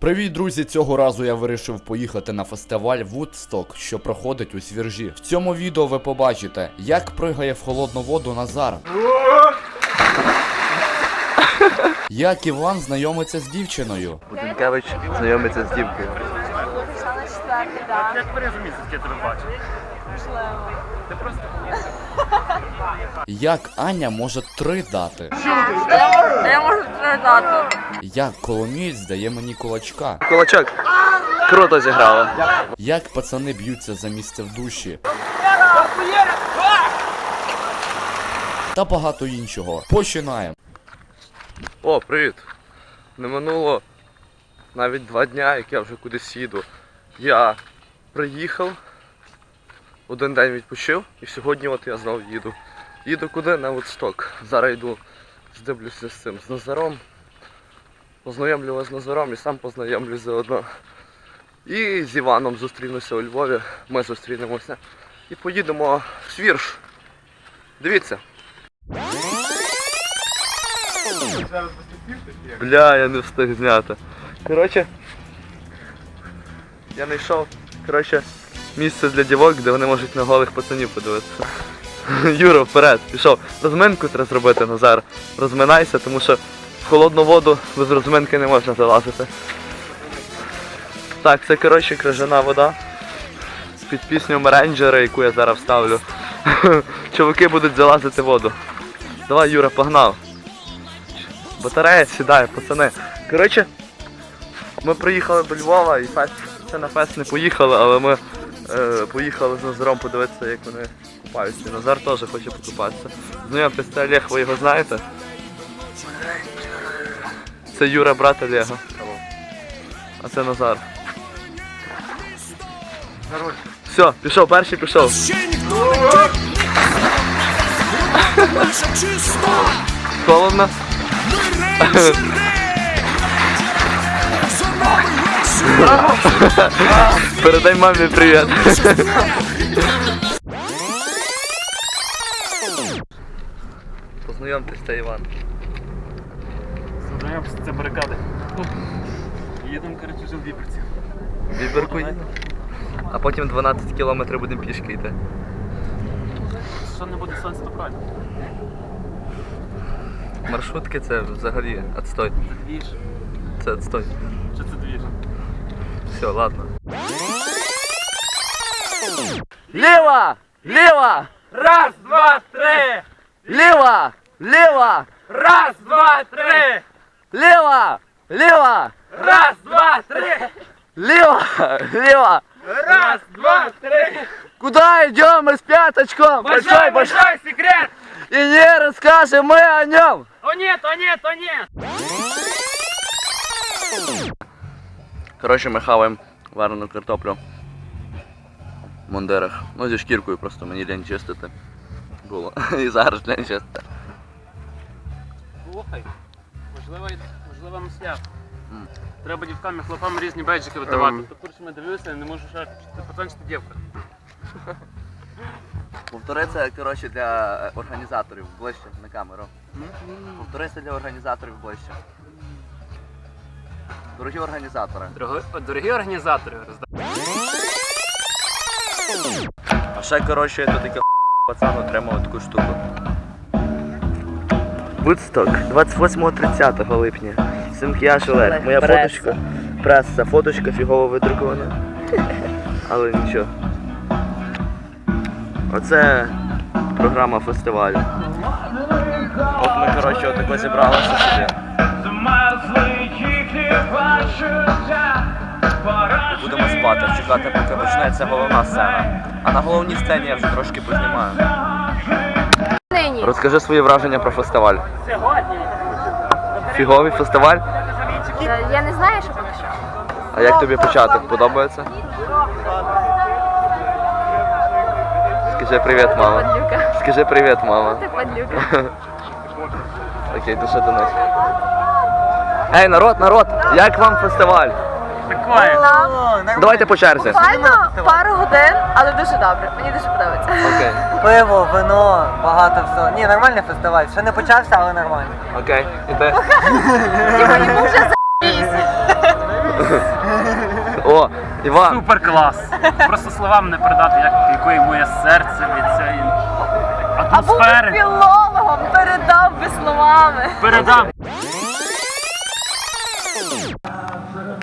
Привіт, друзі! Цього разу я вирішив поїхати на фестиваль Woodstock, що проходить у Свіржі. В цьому відео ви побачите, як пригає в холодну воду Назар. Як Іван знайомиться з дівчиною. Буденкевич знайомиться з дівкою. Як перезу місяць, я тебе бачу. Можливо. Як Аня може три дати. Я можу передати. Як Коломієць дає мені кулачка. Кулачок. Круто зіграла. Як пацани б'ються за місце в душі. Та багато іншого. Починаємо. О, привіт. Не минуло навіть два дня, як я вже кудись їду. Я приїхав, один день відпочив, і сьогодні от я знову їду. Їду куди? На Вудсток. Зараз йду, здивлюся з цим, з Назаром. Познайомлю вас з Назаром і сам познайомлюсь заодно. І з Іваном зустрінуся у Львові. Ми зустрінемося. І поїдемо в Свірш. Дивіться. Бля, я не встиг зняти. Коротше, я знайшов, коротше, місце для дівок, де вони можуть на голих пацанів подивитися. Юра, вперед, пішов. Розминку треба зробити, Назар. Розминайся, тому що в холодну воду без розминки не можна залазити. Так, це коротше крижана вода. Під пісню Меренджера, яку я зараз вставлю. Чуваки будуть залазити воду. Давай, Юра, погнав. Батарея сідає, пацани. Коротше, ми приїхали до Львова і фест, це на фест не поїхали, але ми е, поїхали з Назаром подивитися, як вони купаються. Назар теж хоче покупатися. Знайомтесь, це Олег, ви його знаєте? Це Юра, брат Олега. А це Назар. Все, пішов, перший пішов. Холодно. Передай мамі привіт. Познайомтесь, це Іван. Задаємося, це барикади. Їдемо, коротше, вже в Віберці. Біберку їдемо. А потім 12 кілометрів будемо пішки йти. Що не буде сонця, то правильно. Маршрутки це взагалі отстой. Це двіж. Все, ладно. Ліва! Ліва! Раз, два, три! Ліва! Ліва! Раз, два, три! Ліва! Ліва! Раз, два, три! Ліва! Ліва! Раз, два, три! Куда идем с пяточком? Большой, большой секрет! И не расскажем мы о нем. О нет, о нет, о нет! Коротше, ми хаваємо варену картоплю в мундирах. Ну, зі шкіркою просто мені лень чистити. Було. І зараз лень чистити. Слухай, можливо, можливо, мисля. М. Треба дівкам і хлопам різні бейджики видавати. Ем. То курсі ми дивилися, не можу ще ти пацан чи ти дівка. Повтори це, коротше, для е, організаторів ближче на камеру. Повтори це для організаторів ближче. Дорогі організатори. Дорогі, дорогі організатори, розда- А ще, коротше, тут такий пацан отримав таку штуку. Вудсток, 28-30 липня. Симкіяш Олег. Моя фоточка. Преса, фоточка фігово видрукована. Але нічого. Оце програма фестивалю. От ми, коротше, отако зібралися сюди. Будемо спати, чекати, поки почнеться головна сцена. А на головній сцені я вже трошки познімаю. Розкажи свої враження про фестиваль. Сьогодні Фіговий фестиваль? Е, Я не знаю, що поки що. А як тобі початок? Подобається? Скажи привіт, мама. Скажи привіт, мама. Ти падлюка. Окей, душа до нас. Ей, народ, народ! Як вам фестиваль? Давайте по черзі. Буквально пару годин, але дуже добре. Мені дуже подобається. Окей. Пиво, вино, багато всього. Ні, нормальний фестиваль. Ще не почався, але нормально. Окей. Іде. Типа йому вже за***сь. Іван, Супер клас. Просто словам не передати, як якої моє серце від цієї А був би атмосфери. філологом, передав би словами. Передам.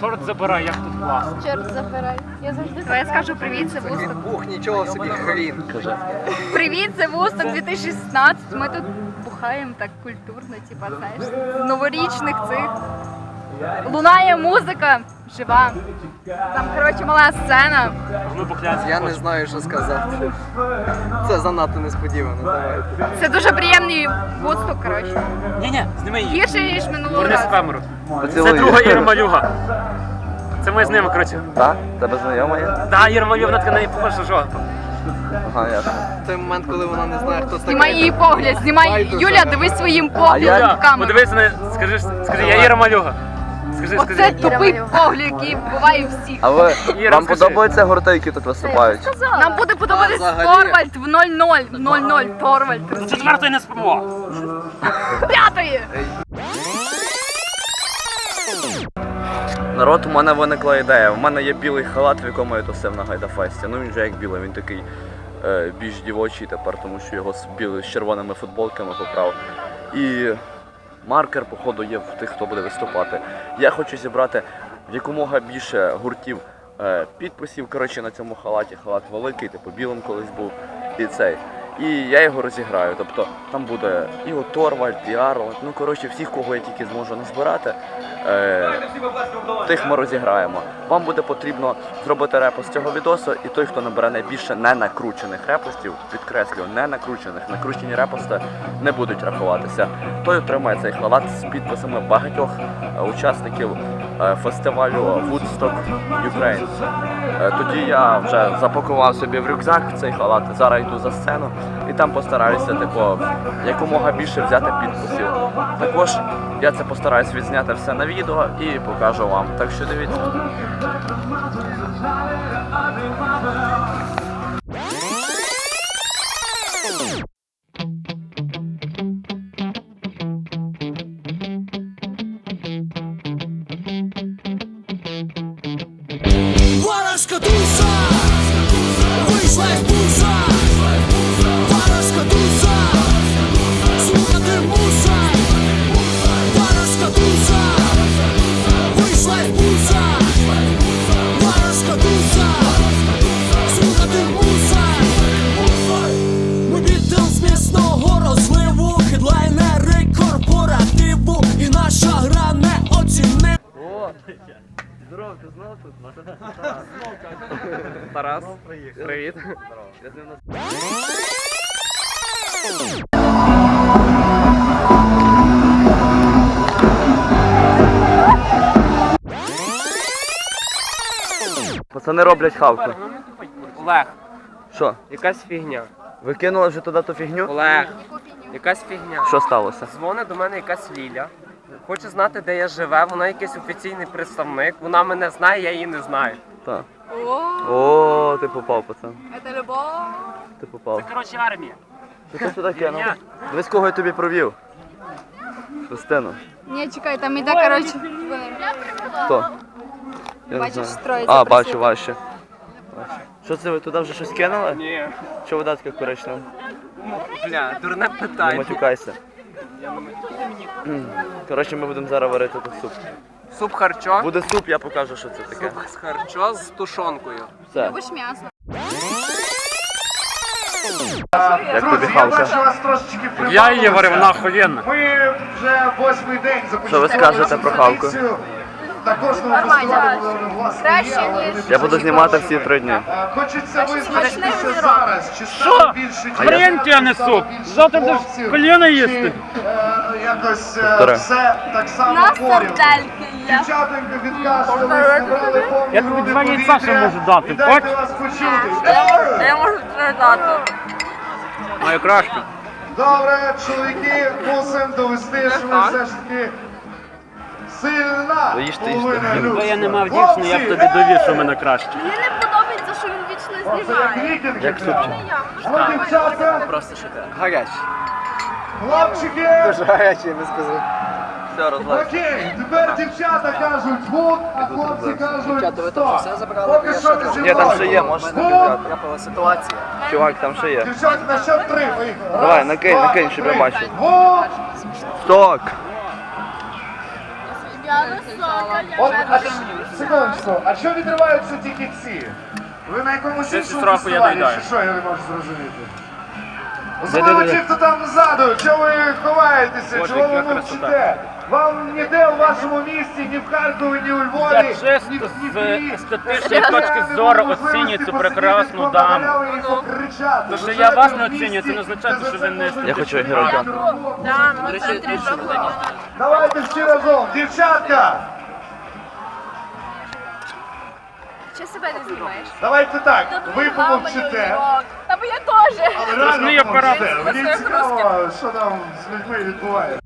Чорт забирай, як тут класно. Чорт забирай. Я завжди я скажу привіт, це Вусток. Бух, нічого собі хрін. Привіт, це Вусток 2016. Ми тут бухаємо так культурно, типа, знаєш, з новорічних цих. Лунає музика жива. Там, коротше, мала сцена. Я не знаю, що сказати. Це занадто несподівано. Давай. Це дуже приємний Вусток, коротше. Ні-ні, зніми її. Гірше, ніж минулого в разу. камеру. Це друга Іра Малюга. Це ми з ними, коротше. Так? Тебе знайома є? Да, Іра Малюга, така на неї похожа жовта. Ага, ясно. Той момент, коли вона не знає, хто Знімай її погляд, знімай. Юля, дивись своїм поглядом в камеру. Подивись на скажи, скажи, я Іра Малюга. Скажи, Оце скажи. тупий погляд, який буває у всіх. А ви Іра, вам скажи. подобаються гурти, які тут виступають? Нам буде подобатись взагалі? Торвальд в 0-0. 0-0 Торвальд. розумієш? Четвертої не спимо. П'ятої. Народ, у мене виникла ідея. У мене є білий халат, в якому я тусив на Гайдафесті. Ну він же як білий, він такий е, більш дівочий тепер, тому що його з білий з червоними футболками поправ. І маркер, походу, є в тих, хто буде виступати. Я хочу зібрати якомога більше гуртів е, підписів. Коротше, на цьому халаті. Халат великий, типу білим колись був. І цей. І я його розіграю. Тобто там буде і от Торвальд, і Арланд, ну коротше, всіх, кого я тільки зможу назбирати. Е, тих ми розіграємо. Вам буде потрібно зробити репост цього відосу, і той, хто набере найбільше не накручених репостів, підкреслюю, не накручених, накручені репости не будуть рахуватися. Той отримає цей халат з підписами багатьох е, учасників фестивалю Woodstock Ukraine. Е, Тоді я вже запакував собі в рюкзак цей халат. Зараз йду за сцену і там постараюся, типу, якомога більше взяти підписів. Також я це постараюсь відзняти все на відео і покажу вам. Так що дивіться. Тут? Тарас. Привіт. Пацани роблять хавку. Олег, Що? якась фігня. Ви кинули вже туди ту фігню? Олег, якась фігня. Що сталося? Дзвонить до мене якась Ліля. Хоче знати, де я живе. Вона якийсь офіційний представник. Вона мене знає, я її не знаю. Так. О, О, ти попав, пацан. це любов. Ти попав. Це Коротше, армія. Що ти сюди кинув? Дивись, кого я тобі провів. Христину. Ні, чекай, там іде, коротше. Хто? Я не Бачиш, знаю. троїця А, бачу, ваше. Що це ви туди вже щось кинули? Ні. Що вода така коричнева? Бля, дурне Не питання. матюкайся. Коротше, ми будемо зараз варити тут суп. Суп харчо. Буде суп, я покажу, що це таке. Суп з харчо з тушонкою. Все. Любиш м'ясо? Як тобі хавка? Я її варив, вона охуєнна. Ми вже восьмий день Що ви скажете про хавку? На кожному Нормально. фестивалі власне Краще, ніж- Я буду знімати всі три дні. Е, Хочеться визначитися зараз, чи стало більше дітей, Варіанти, а не стало суп. більше Завтра будеш коліна їсти. е, Якось е, все так само порівну. повні Я тобі два яйця ще можу дати, почути. Я можу, я можу передати. Найкраще. Добре, чоловіки, мусимо довести, що ви все ж таки сильна половина їжте. Якби я не людства. мав дівчини, я б тобі довів, що в мене краще. Мені не подобається, що він вічно знімає. Як супчик. Ну, дівчата, Гарячий. хлопчики, Дуже гарячий, я не сказав. Все, розлазь. Окей, тепер дівчата кажуть гуд, а хлопці кажуть Дівчата, ви там стоп. все забрали, Поки що ще не зі Ні, там ще мною. є, можеш Гуд. написати. Трапила ситуація. Чувак, там ще є. Дівчата, на счет три. Давай, накинь, накинь, щоб я бачив. Гуд. Сток! От, а ж- секундочку, а що відриваються тільки ці? Ви на якомусь іншому трохи я фестивалі, доїдаю. чи що, я не можу зрозуміти? Особливо ті, хто там ззаду, чого ви ховаєтеся, Боже, чого ви яка мовчите? Вам ніде у вашому місті, ні в Харкові, ні у Львові, Я ні, чисто ні в з естетичної точки зору оцінюю цю прекрасну даму. То, що я вас не оцінюю, це не означає, що ви не Я хочу героя. роботу. Давайте всі разом, дівчатка! Чи себе не знімаєш? Давайте так, ви помовчите. Та бо я теж. Але реально Страшний помовчите. Мені цікаво, що там з людьми відбувається.